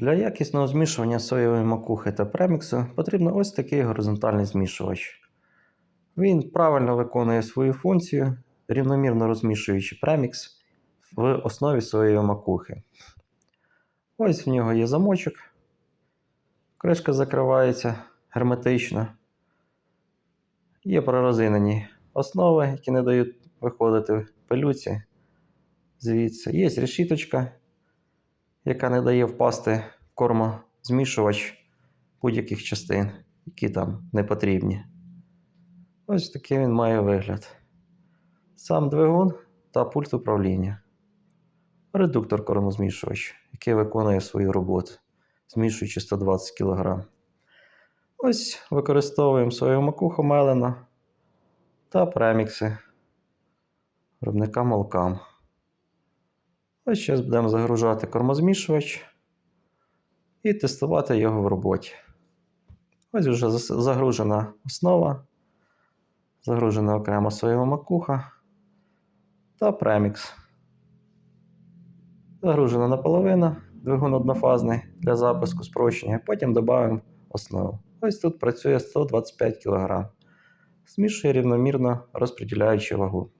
Для якісного змішування соєвої макухи та преміксу потрібен ось такий горизонтальний змішувач. Він правильно виконує свою функцію, рівномірно розмішуючи премікс в основі соєвої макухи. Ось в нього є замочок. Кришка закривається герметично. Є пророзинені основи, які не дають виходити пилюці звідси. Є решіточка, яка не дає впасти кормозмішувач будь-яких частин, які там не потрібні. Ось такий він має вигляд. Сам двигун та пульт управління. Редуктор кормозмішувач, який виконує свою роботу, змішуючи 120 кг. Ось використовуємо свою макуху мелена та премікси виробника Молкам. Ось зараз будемо загружати кормозмішувач і тестувати його в роботі. Ось вже загружена основа, загружена окремо соєва макуха та премікс. Загружена наполовину, двигун однофазний для запуску спрощення, потім додаємо основу. Ось тут працює 125 кг. Змішує рівномірно розподіляючи вагу.